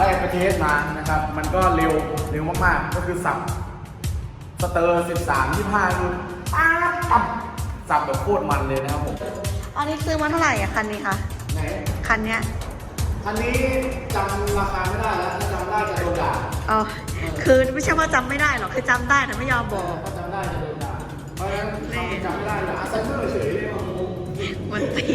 ได้ไปเทสมานะครับ มันก็เร็วเร็วมากๆ ก็คือสับสเตอร์13 25คือป๊าบปั๊บสับแบบโคตรมันเลยนะครับผมอันนี้ซื้อมาเท่าไหร่อะคันนี้คะไหนคันเนี้ยอันนี้จำราคาไม่ได้แล้วถ้าจำได้จะโดนด่าอ๋อคือไม่ใช่ว่าจำไม่ได้หรอกคือจำได้แต่ไม่ยอมบอก ถ้าจำได้จะโดนด่าเพราะฉะนั้นคำจำไม่ได้เลยอัลไซเมอร์เฉยเลยโอ้โหวันตี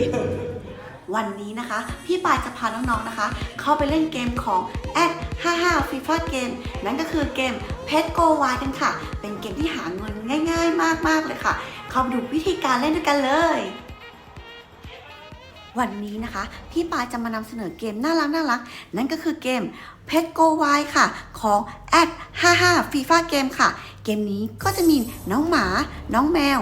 วันนี้นะคะ พี่ปายจะพาน้องๆนะคะ เข้าไปเล่นเกมของแอด55 FIFA เกมนั่นก็คือเกม Pet Go Wild กันค่ะ เป็นเกมที่หาเงินง่าย ๆ มากๆเลยค่ะ เข้าไปดูวิธีการเล่นด้วยกันเลยวันนี้นะคะ พี่ปายจะมานำเสนอเกมน่ารักน่ารัก นั่นก็คือเกม Pet Go Wild ค่ะ ของแอด55 FIFA เกมค่ะ เกมนี้ก็จะมีน้องหมา น้องแมว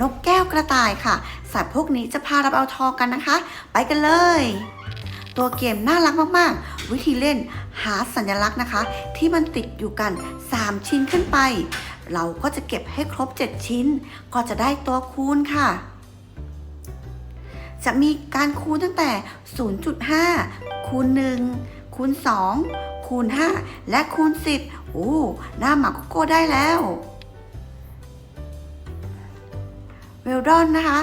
นกแก้วกระต่ายค่ะ สัตว์พวกนี้จะพาเราเอาทองกันนะคะ ไปกันเลย ตัวเกมน่ารักมากๆ วิธีเล่นหาสัญลักษณ์นะคะ ที่มันติดอยู่กัน 3 ชิ้นขึ้นไป เราก็จะเก็บให้ครบ 7 ชิ้น ก็จะได้ตัวคูณค่ะ จะมีการคูณตั้งแต่ 0.5 คูณ 1 คูณ 2 คูณ 5 และคูณ 10 โอ้ หน้าหมาโกโก้ได้แล้ว เวลดอนนะคะ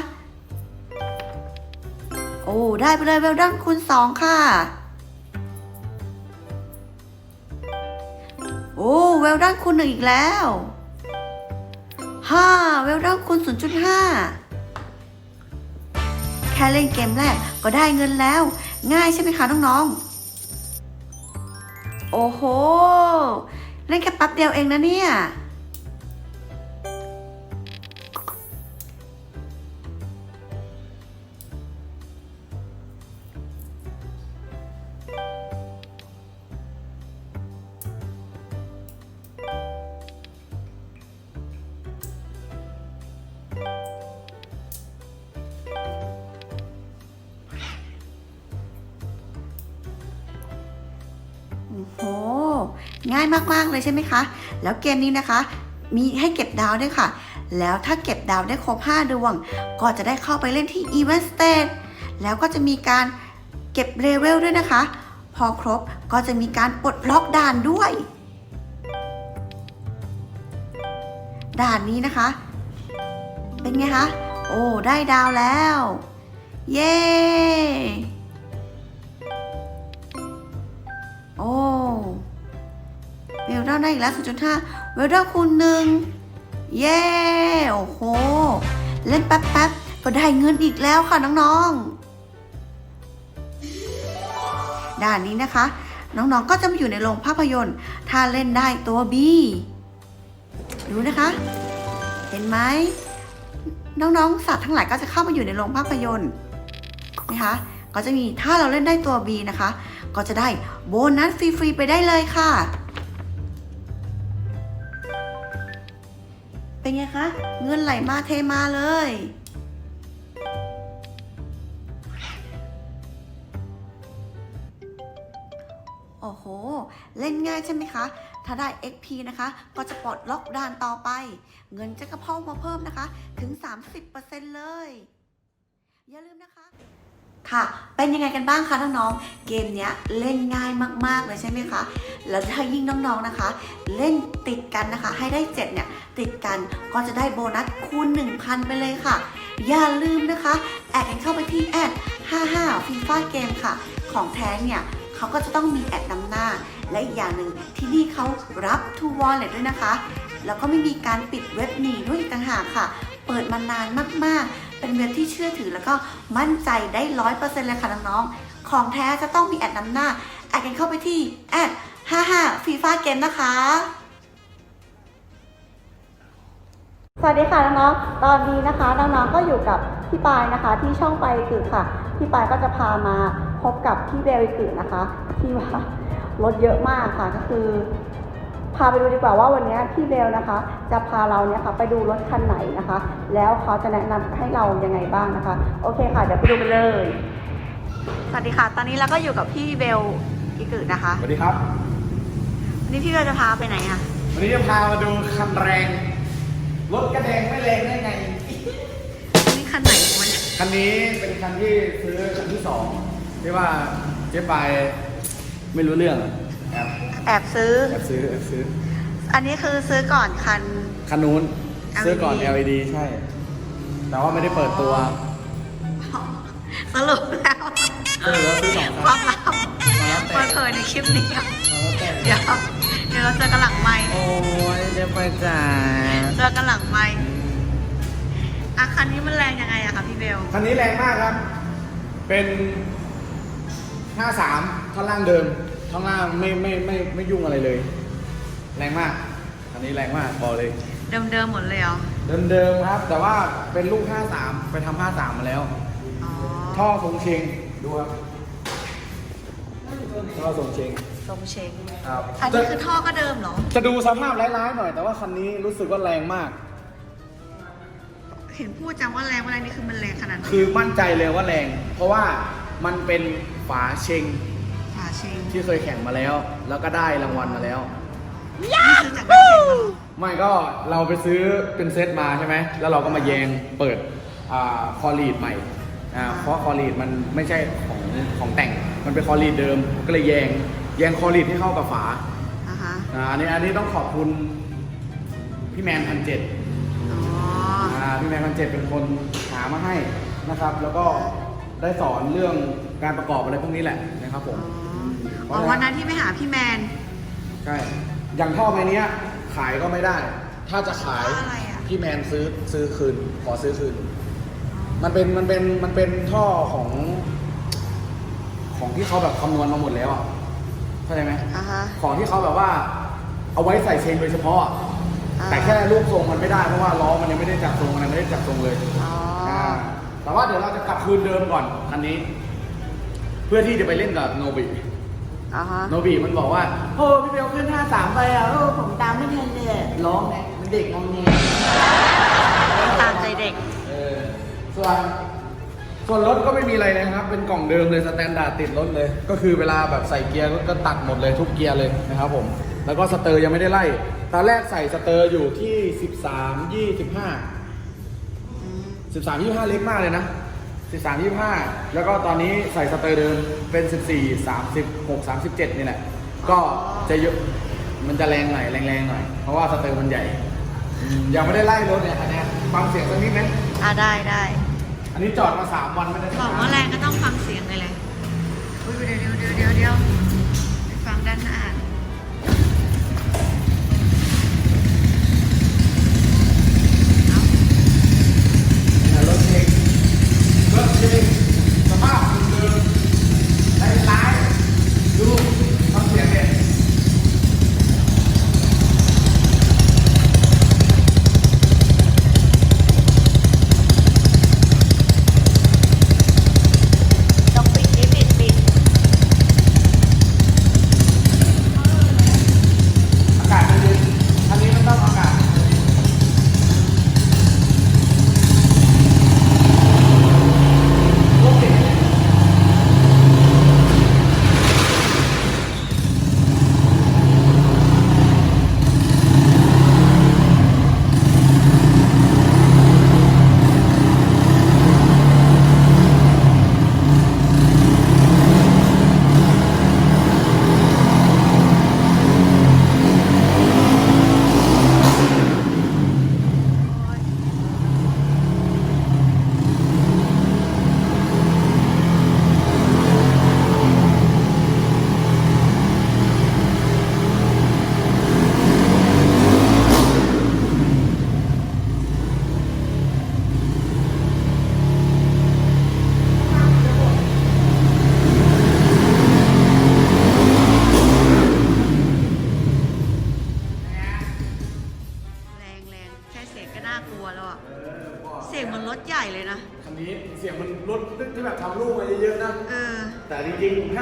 โอ้ ได้ไปเลยเวลดอนคูณ2ค่ะ โอ้ เวลดอนคูณ1อีกแล้ว5เวลดอนคูณ0.5แค่เล่นเกมแรกก็ได้เงินแล้ว ง่ายใช่ไหมคะน้องๆ โอ้โห เล่นแค่แป๊บเดียวเองนะเนี่ย โอ้โห ง่ายมากๆเลยใช่ไหมคะ แล้วเกมนี้นะคะ มีให้เก็บดาวด้วยค่ะ แล้วถ้าเก็บดาวได้ครบ 5 ดวง ก็จะได้เข้าไปเล่นที่ Event Stage แล้วก็จะมีการเก็บเลเวลด้วยนะคะ พอครบก็จะมีการปลดล็อกด่านด้วย ด่านนี้นะคะ เป็นไงคะ โอ้ได้ดาวแล้ว เย้ โอ้ เวลดอนได้อีกแล้ว0.5เวลดอนคูณหนึ่งเย้ โอ้โห เล่นแป๊บๆ ก็ได้เงินอีกแล้วค่ะน้องๆ ด่านนี้นะคะ น้องๆ ก็จะมาอยู่ในโรงภาพยนตร์ ถ้าเล่นได้ตัว B ดูนะคะ เห็นไหม น้องๆ สัตว์ทั้งหลายก็จะเข้ามาอยู่ในโรงภาพยนตร์นะคะ ก็จะมีถ้าเราเล่นได้ตัว B นะคะ ก็จะได้โบนัสฟรีๆไปได้เลยค่ะ เป็นไงคะ เงินไหลมาเทมาเลย โอ้โห เล่นง่ายใช่ไหมคะ ถ้าได้ XP นะคะ ก็จะปลดล็อกด่านต่อไป เงินจะกระเพามาเพิ่มนะคะ ถึง 30%เลย อย่าลืมนะคะ ค่ะ เป็นยังไงกันบ้างคะน้องๆ เกมเนี้ยเล่นง่ายมากๆเลยใช่ไหมคะ แล้วถ้ายิ่งน้องๆนะคะ เล่นติดกันนะคะ ให้ได้7เนี่ยติดกันก็จะได้โบนัสคูณ 1,000 ไปเลยค่ะ อย่าลืมนะคะ แอดกันเข้าไปที่แอด55 FIFA Game ค่ะ ของแท้เนี่ยเขาก็จะต้องมีแอดนำหน้า และอีกอย่างหนึ่งที่นี่เขารับ to wallet ด้วยนะคะ แล้วก็ไม่มีการปิดเว็บหนีด้วยต่างหากค่ะ เปิดมานานมากๆ เป็นเว็บที่เชื่อถือแล้วก็มั่นใจได้ร้อยเปอร์เซ็นต์เลยค่ะน้องๆ ของแท้จะต้องมีแอดนำหน้า แอดกันเข้าไปที่แอด55 FIFA Game นะคะสวัสดีค่ะน้องๆ ตอนนี้นะคะน้องๆ ก็อยู่กับพี่ปายนะคะ ที่ช่องไปกือค่ะ พี่ปายก็จะพามาพบกับพี่เบลกือนะคะ ที่ว่ารถเยอะมากค่ะก็คือ พาไปดูดีกว่าว่าวันนี้พี่เบลนะคะ จะพาเราเนี่ยค่ะไปดูรถคันไหนนะคะ แล้วเขาจะแนะนำให้เรายังไงบ้างนะคะ โอเคค่ะ เดี๋ยวไปดูกันเลย สวัสดีค่ะ ตอนนี้เราก็อยู่กับพี่เบลอีกือนะคะ สวัสดีครับ วันนี้พี่เบลจะพาไปไหนอะวันนี้จะพามาดูคันแรง รถกระแดงไม่แรงได้ไง นี่คันไหนของมันยคันนี้เป็นคันที่ซื้อคันที่สองที่ว่าเจ๊ปายไม่รู้เรื่อง แอบซื้อ แอบซื้อแอบซื้อ อันนี้คือซื้อก่อนคัน คันนู้น LED ซื้อก่อน LED ใช่ แต่ว่าไม่ได้เปิดตัวสรุปแล้วเออแล้วซื้อสองคคัวานมลับมาแล้วแต่เปิดเผยในคลิปนี้มาแล้วแต่เดี๋ยวเดี๋ยวเราเจอกันหลังไมค์โอ้ยเดี๋ยวไปจ้าเจอกันหลังไมค์อะคันนี้มันแรงยังไงอะคะพี่เบลคันนี้แรงมากครับ เป็น 53ท่อนล่างเดิม ท่อนล่างไม่ไม่ไม่ไม่ยุ่งอะไรเลย แรงมากคันนี้แรงมากพอเลยเดิมๆหมดเลยเหรอเดิมๆครับ แต่ว่าเป็นลูก 53 ไปทำ53 มาแล้ว อ๋อท่อทรงเชงดูครับท่อทรงเชงทรงเชงครับอันนี้คือท่อก็เดิมเหรอ จะดูสภาพร้ายๆหน่อย แต่ว่าคันนี้รู้สึกว่าแรงมาก เห็นพูดจังว่าแรงว่าแรงนี่คือมันแรงขนาดไหนคือมั่นใจเลยว่าแรง เพราะว่ามันเป็นฝาเชงฝาเชงที่เคยแข่งมาแล้ว แล้วก็ได้รางวัลมาแล้ว นี่คือจากการแข่งมาเหรอไม่ก็เราไปซื้อเป็นเซตมาใช่ไหม แล้วเราก็มาแยงเปิดอ่าคอลีดใหม่อ่าเพราะคอลีดมันไม่ใช่ของของแต่ง มันเป็นคอลีดเดิม ก็เลยแยงแยงคอลีดให้เข้ากับฝาอ่าฮะอ่าอันนี้อันนี้ต้องขอบคุณพี่แมนพันเจ็ดอ๋อ อ่าพี่แมนพันเจ็ดเป็นคนหามาให้นะครับ แล้วก็ได้สอนเรื่องการประกอบอะไรพวกนี้แหละนะครับผม อ๋ อวันนั้นที่ไปหาพี่แมน ใช่อย่างท่อใบเนี้ย ขายก็ไม่ได้ ถ้าจะขายเพราะอะไรอะ พี่แมนซื้อซื้อคืนขอซื้อคืน มันเป็นมันเป็นมันเป็นท่อของ ของที่เขาแบบคำนวณมาหมดแล้วอะเข้าใจไหมอ่าฮะ ของที่เขาแบบว่า เอาไว้ใส่เชนโดยเฉพาะอะอ่า แต่แค่รูปทรงมันไม่ได้เพราะว่าล้อมันยังไม่ได้จับทรงมันยังไม่ได้จับทรงเลย อ๋ออาแต่ว่าเดี๋ยวเราจะกลับคืนเดิมก่อนคันนี้ เพื่อที่จะไปเล่นกับโนบิ อ่าฮะ โนบีมันบอกว่าโอ้พี่เบลขึ้น 53 ไปอะโอ้ผมตามไม่ทันเลยร้องไงมันเด็กงองแงตามใจเด็ก เออส่วนส่วนรถก็ไม่มีอะไรนะครับ เป็นกล่องเดิมเลยสแตนดาร์ดติดรถเลย ก็คือเวลาแบบใส่เกียร์ก็ตัดหมดเลยทุกเกียร์เลยนะครับผม แล้วก็สเตอร์ยังไม่ได้ไล่ ตอนแรกใส่สเตอร์อยู่ที่ 13 25 13 25 เล็กมากเลยนะ 13 25 แล้วก็ตอนนี้ใส่สเตอร์เดิมเป็น 14 36 37 นี่แหละ ก็จะเยอะมันจะแรงหน่อยแรงๆหน่อย เพราะว่าสเตอร์มันใหญ่อืมยังไม่ได้ไล่รถเนี่ยอันเนี้ยฟังเสียงสักนิดไหมอ่าได้ได้อันนี้จอดมา 3 วันไม่ได้บอกว่าแรงก็ต้องฟังเสียงเลยเลยอุ้ยเดี๋ยวเดี๋ยวเดี๋ยวเดี๋ยวเดี๋ยวไปฟังด้านหน้า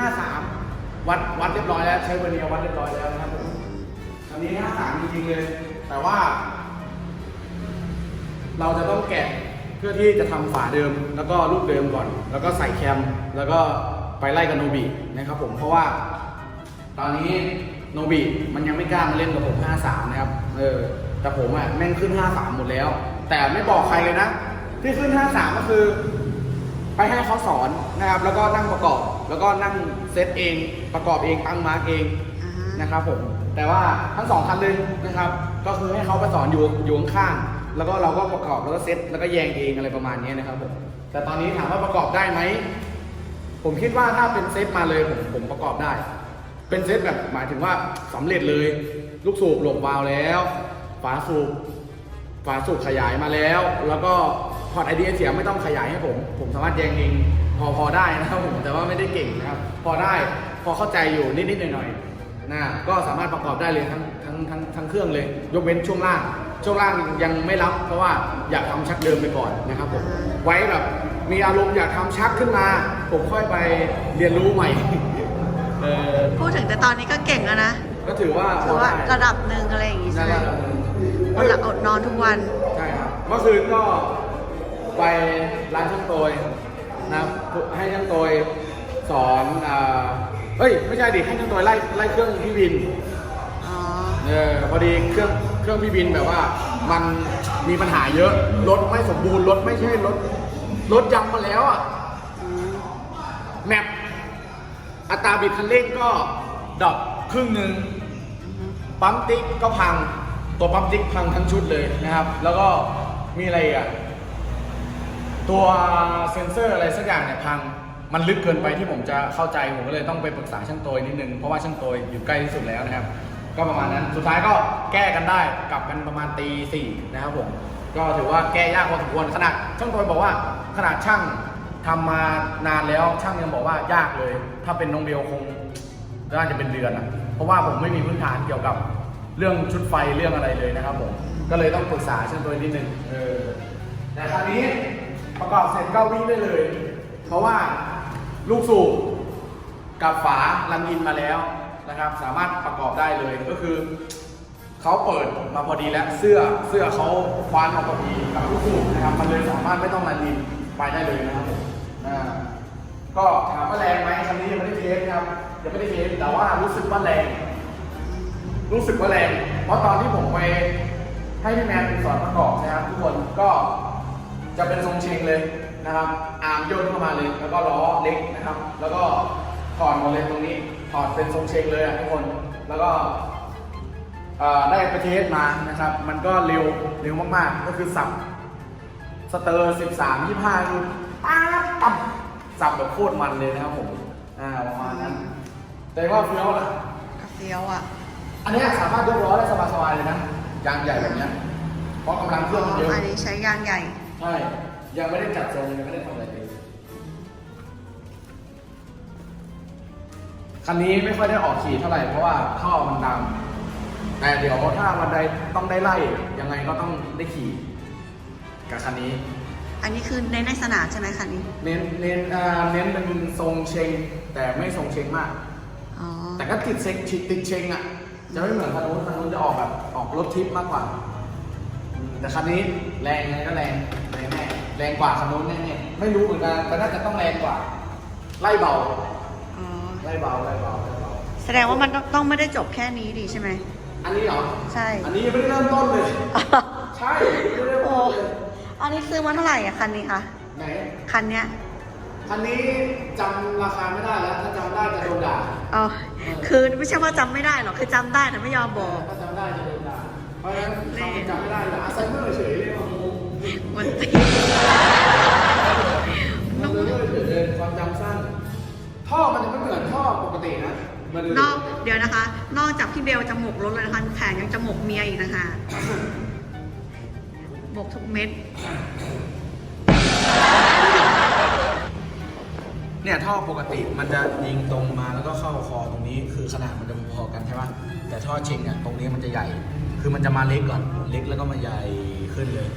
53 วัดวัดเรียบร้อยแล้ว ใช้เวอร์เนียวัดเรียบร้อยแล้วนะครับผมคันนี้ 53 จริงๆเลย แต่ว่า เราจะต้องแกะเพื่อที่จะทำฝาเดิม แล้วก็รูปเดิมก่อน แล้วก็ใส่แคม แล้วก็ไปไล่กับโนบินะครับผม เพราะว่า ตอนนี้โนบิมันยังไม่กล้ามาเล่นกับผม 53 นะครับ เออ แต่ผมอะแม่งขึ้น 53 หมดแล้ว แต่ไม่บอกใครเลยนะ ที่ขึ้น 53 ก็คือ ไปให้เขาสอน นะครับ แล้วก็นั่งประกอบ แล้วก็นั่งเซตเอง ประกอบเอง ตั้งมาร์กเองอ่าฮะนะครับผม แต่ว่าทั้งสองคันเลยนะครับ ก็คือให้เขาไปสอนอยู่อยู่ข้างๆแล้วก็เราก็ประกอบ แล้วก็เซ็ตแล้วก็แยงเองอะไรประมาณนี้นะครับผม แต่ตอนนี้ถามว่าประกอบได้ไหม ผมคิดว่าถ้าเป็นเซ็ตมาเลยผมผมประกอบได้ เป็นเซ็ตแบบหมายถึงว่าสำเร็จเลย ลูกสูบหลบวาล์วแล้ว ฝาสูบ ฝาสูบขยายมาแล้ว แล้วก็ พอร์ตไอเดียเสียไม่ต้องขยายให้ผม ผมสามารถแยงเองพอพอได้นะครับผมแต่ว่าไม่ได้เก่งนะครับ พอได้พอเข้าใจอยู่นิดๆหน่อยๆนะก็สามารถประกอบได้เลยทั้งทั้งทั้งทั้งเครื่องเลย ยกเว้นช่วงล่าง ช่วงล่างยังไม่รับ เพราะว่าอยากทำชักเดิมไปก่อนนะครับผมไว้แบบมีอารมณ์อยากทำชักขึ้นมา ผมค่อยไปเรียนรู้ใหม่เออพูดถึงแต่ตอนนี้ก็เก่งแล้วนะก็ถือว่าถือว่าพได้ระดับหนึ่งอะไรอย่างงี้ใช่นั่นไหมแหละอดหลับอดนอนทุกวันใช่ครับเมื่อคืนก็ ไปร้านช่างโตยนะครับให้ช่างโตยสอนอ่าเฮ้ยไม่ใช่ดิให้ช่างโตยไล่ไล่เครื่องพี่บินอ๋อ เออพอดีเครื่องเครื่องพี่บินแบบว่า มันมีปัญหาเยอะรถไม่สมบูรณ์รถไม่ใช่รถรถยังมาแล้วอะอืมแมปอัตราบิดคันเร่งก็ดรอปครึ่งหนึ่ง ปั๊มติ๊กก็พัง ตัวปั๊มติ๊กพังทั้งชุดเลยนะครับ แล้วก็มีอะไรอีกอะ ตัวเซ็นเซอร์อะไรสักอย่างเนี่ยพังมันลึกเกินไปที่ผมจะเข้าใจผมก็เลยต้องไปปรึกษาช่างโตยนิดนึงเพราะว่าช่างโตยอยู่ใกล้ที่สุดแล้วนะครับ ก็ประมาณนั้นสุดท้ายก็แก้กันได้กลับกันประมาณตีสี่นะครับผมก็ถือว่าแก้ยากพอสมควรขนาดช่างโตยบอกว่าขนาดช่างทำมานานแล้วช่างยังบอกว่ายากเลย ถ้าเป็นน้องเบลคงน่าจะเป็นเดือนอะเพราะว่าผมไม่มีพื้นฐานเกี่ยวกับเรื่องชุดไฟเรื่องอะไรเลยนะครับผมก็เลยต้องปรึกษาช่างตัวนิดนึงเออแต่คราวนี้ ประกอบเสร็จก็วิ่งได้เลย เพราะว่าลูกสูบกับฝาลันอินมาแล้วนะครับ สามารถประกอบได้เลยก็คือเขาเปิดมาพอดีแล้วเสื้อเสื้อเขาคว้านมาพอดีกับลูกสูบนะครับมันเลยสามารถไม่ต้องลันอินไปได้เลยนะครับก็ถามว่าแรงไหมคันนี้ยังไม่ได้เทสครับยังไม่ได้เทสแต่ว่ารู้สึกว่าแรง รู้สึกว่าแรง เพราะตอนที่ผมไปให้พี่แมนสอนประกอบนะครับทุกคนก็ จะเป็นทรงเชงเลยนะครับ อาร์มย่นเข้ามาเลยแล้วก็ล้อเล็กนะครับ แล้วก็ถอดหมดเลยตรงนี้ถอดเป็นทรงเชงเลยอะทุกคนแล้วก็เอ่อได้ไปเทสมานะครับ มันก็เร็วเร็วมากๆ ก็คือสับสเตอร์สิบสามยี่ห้าคือป๊าบปั๊บสับแบบโคตรมันเลยนะครับผมอ่าประมาณนั้น แต่ว่าเฟี้ยวนะกระเฟี้ยวอะ อันเนี้ยสามารถยกล้อได้สบายๆเลยนะยางใหญ่แบบเนี้ยเพราะกำลังเครื่องมันเยอะอันนี้ใช้ยางใหญ่ ใช่ ยังไม่ได้จัดทรงยังไม่ได้ทำอะไรเลยคันนี้ไม่ค่อยได้ออกขี่เท่าไหร่เพราะว่าท่อมันดำแต่เดี๋ยวถ้าวันใดต้องได้ไล่ยังไงก็ต้องได้ขี่ กับคันนี้ อันนี้คือในในสนามใช่ไหมคันนี้ เน้นเน้นอ่าเน้นเป็นทรงเชง แต่ไม่ทรงเชงมาก อ๋อ แต่ก็ติดเซ็กติดเชงอะ จะไม่เหมือนคันนู้นคันนู้นจะออกแบบออกรถทิปมากกว่าอืมแต่คันนี้แรงไงก็แรงแรงแน่ แรงกว่าคันนู้นแน่ๆไม่รู้เหมือนกันแต่น่าจะต้องแรงกว่า ไล่เบา อ๋อ ไล่เบาไล่เบาไล่เบา แสดงว่ามันต้องต้องไม่ได้จบแค่นี้ดีใช่ไหม อันนี้เหรอ ใช่ อันนี้ยังไม่ได้เริ่มต้นเลย ใช่ยังไม่ได้เริ่มโอ้ต้นเลยอันนี้ซื้อมาเท่าไหร่อะคันนี้คะ ไหน คันเนี้ย คันนี้จำราคาไม่ได้แล้ว ถ้าจำได้จะโดนด่าอ๋อ คือไม่ใช่ว่าจำไม่ได้หรอก คือจำได้แต่ไม่ยอมบอก ถ้าจำได้จะโดนด่า เพราะฉะนั้นเขาจำไม่ได้เลยอัลไซเมอร์เฉยเลยว่ะ งงมันตีมันเลื่อนเดินความจำสั้น ท่อมันจะไม่เหมือนท่อปกตินะมันนอกเดี๋ยวนะคะ นอกจากพี่เบลจะหมกรถเลยนะคะแถมยังจะหมกเมียอีกนะคะหมกทุกเม็ด เนี่ยท่อปกติมันจะยิงตรงมาแล้วก็เข้าคอตรงนี้ คือขนาดมันจะพอๆกันใช่ปะแต่ท่อชิงอะตรงนี้มันจะใหญ่ คือมันจะมาเล็กก่อนเล็กแล้วก็มาใหญ่ขึ้นเลย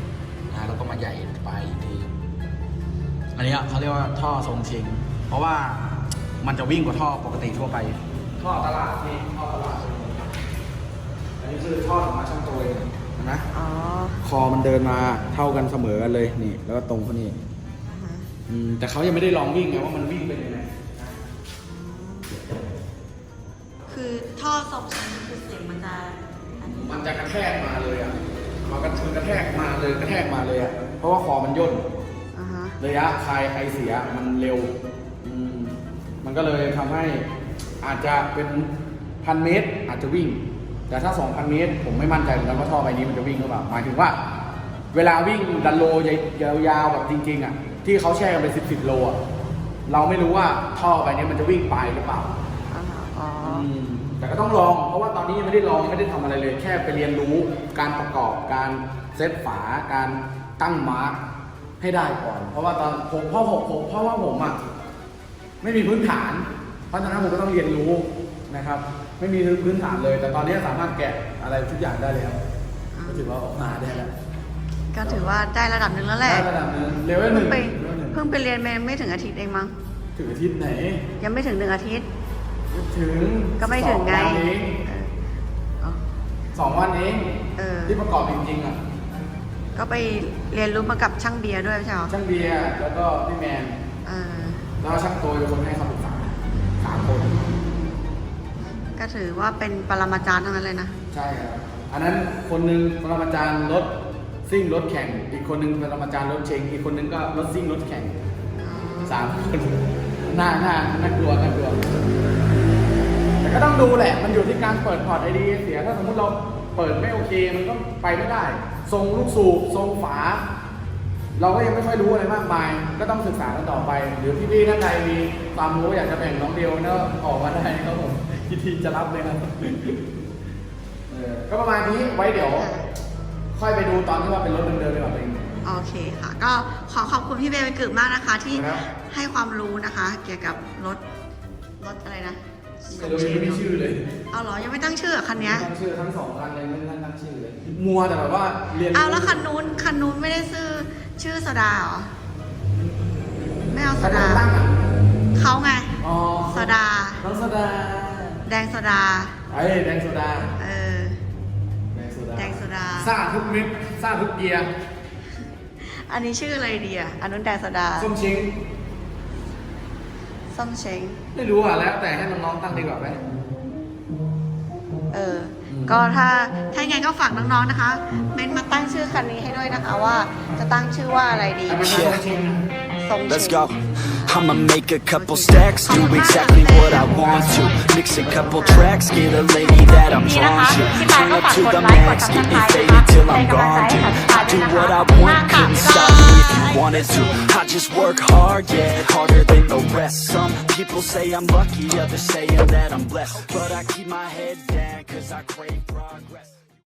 นะแล้วก็มาใหญ่ไปอีกทีอันเนี้ยเขาเรียกว่าท่อทรงชิง เพราะว่ามันจะวิ่งกว่าท่อปกติทั่วไป ท่อตลาดนี่ท่อตลาดอันนี้คือท่อของมาช่างตัวเองเห็นไหมอ๋อคอมันเดินมาเท่ากันเสมอกันเลยนี่ แล้วก็ตรงเขานี่อ่าฮะอืมแต่เขายังไม่ได้ลองวิ่งไงว่ามันวิ่งเป็นยังไงคือท่อสองชั้นคือเสียงมันจะอันนี้มันจะกระแทกมาเลยอะ มันก็คือกระแทกมาเลยกระแทกมาเลยอะเพราะว่าคอมันย่นอ่าฮะระยะคลายไอเสียมันเร็วอืมมันก็เลยทำให้อาจจะเป็นพันเมตรอาจจะวิ่ง แต่ถ้า 2,000 เมตร ผมไม่มั่นใจเหมือนกันว่าท่อใบนี้มันจะวิ่งหรือเปล่าหมายถึงว่า เวลาวิ่งดันโลยาวๆแบบจริงๆอะที่เขาแช่กันเป็นสิบสิบโลอะเราไม่รู้ว่าท่อใบนี้มันจะวิ่งไปหรือเปล่าอ๋อม แต่ก็ต้องลอง เพราะว่าตอนนี้ยังไม่ได้ลองไม่ได้ทำอะไรเลย แค่ไปเรียนรู้การประกอบการเซตฝาการตั้งมาร์กให้ได้ก่อน เพราะว่าตอนผมเพราะผมผมเพราะว่าผมอะไม่มีพื้นฐาน เพราะฉะนั้นผมก็ต้องเรียนรู้นะครับ ไม่มีพื้นฐานเลย แต่ตอนนี้สามารถแกะอะไรทุกอย่างได้แล้วก็ถือว่าออกมาได้แล้วก็ถือว่าได้ระดับหนึ่งแล้วแหละได้ระดับหนึงเลเวลหเพิ่นึ่งงไปเลเวลหนึ่งเพิ่งไปเรียนมาไม่ถึงอาทิตย์เองมั้งถึงอาทิตย์ไหน ยังไม่ถึงหนึ่งอาทิตย์ ถึงก็ไม่ถึงไง สอวันเองอ๋อสองวันเองเออ ที่ประกอบจริงๆอะก็ไปเรียนรู้มากับช่างเบียร์ด้วยไม่ใช่เหรอช่างเบียร์แล้วก็พี่แมน เออ แล้วก็ช่างโตเป็นคนให้คำปรึกษาสามคน ก็ถือว่าเป็นปรมาจารย์ทั้งนั้นเลยนะ ใช่ครับ อันนั้นคนหนึงปรมาจารย์รถซิ่งรถแข่ง อีกคนหนึงปรมาจารย์รถเชง อีกคนหนึงก็รถซิ่งรถแข่งสามคนหน้าหน้าน่ากลัวน่ากลัว แต่ก็ต้องดูแหละ มันอยู่ที่การเปิดพอร์ตไอดีเสีย ถ้าสมมติเราเปิดไม่โอเค มันก็ไปไม่ได้ ทรงลูกสูบ ทรงฝา เราก็ยังไม่ค่อยรู้อะไรมากมาย ก็ต้องศึกษากันต่อไป หรือพี่ๆท่านใดมีความรู้อยากจะแบ่งน้องเดียวเนอะออกมาได้ครับผมยินดีจะรับเลยครับเออก็ประมาณนี้ไว้เดี๋ยว ค่อยไปดูตอนที่ว่าเป็นรถเดิมๆไปก่อนเองโอเคค่ะ ก็ขอขอบคุณพี่เบลไปกึ่มากนะคะ ที่ครับให้ความรู้นะคะ เกี่ยวกับรถรถอะไรนะ ไม่รู้ยังไม่มีชื่อเลยเอาเหรอ ยังไม่ตั้งชื่อเหรอคันเนี้ยตั้งชื่อทั้งสองคันเลยไม่ได้ตั้งชื่อเลยมัวแต่แบบว่าเรียนรู้เอาแล้วคันนู้นคันนู้นไม่ได้ชื่อชื่อโซดาเหรอ ไม่เอาโซคันดาตั้งอะเขาไงอ๋อโซดา น้องโซดาแดงโซดา ไอ้แดงโซดาเออ แดงโซดาแดงโซดาซ่าทุกเม็ดซ่าทุกเกียร์อันนี้ชื่ออะไรดีอะอันนู้นแดงโซดาส้มชิงส้มเช้ง ไม่รู้อะแล้วแต่ให้น้องๆตั้งดีกว่าไหม เอออืมก็ถ้าถ้ายังไงก็ฝากน้องๆนะคะเม้นมาตั้งชื่อคันนี้ให้ด้วยนะคะว่าจะตั้งชื่อว่าอะไรดีแต่มันนะคะส้มชิงทรง Let's เช้ง go. I'ma make a couple stacks, do exactly what I want to. Mix a couple tracks, get a lady that I'm นี่นะ drawn คะ to. พี่ปาย Turn ก็ up ฝาก to กด the ไลค์กด max, ซับส get ไคร it ต์นะคะ faded till เป็น I'm กำลังใจ gone. ให้ Dude. กับ I พี่ do ปาย what ด้วย I นะคะ want, ค่ะ couldn't stop me if you wanted to. I just work hard, yeah, harder than the rest. Some people say I'm lucky, others saying that I'm blessed. But I keep my head down, cause I crave progress.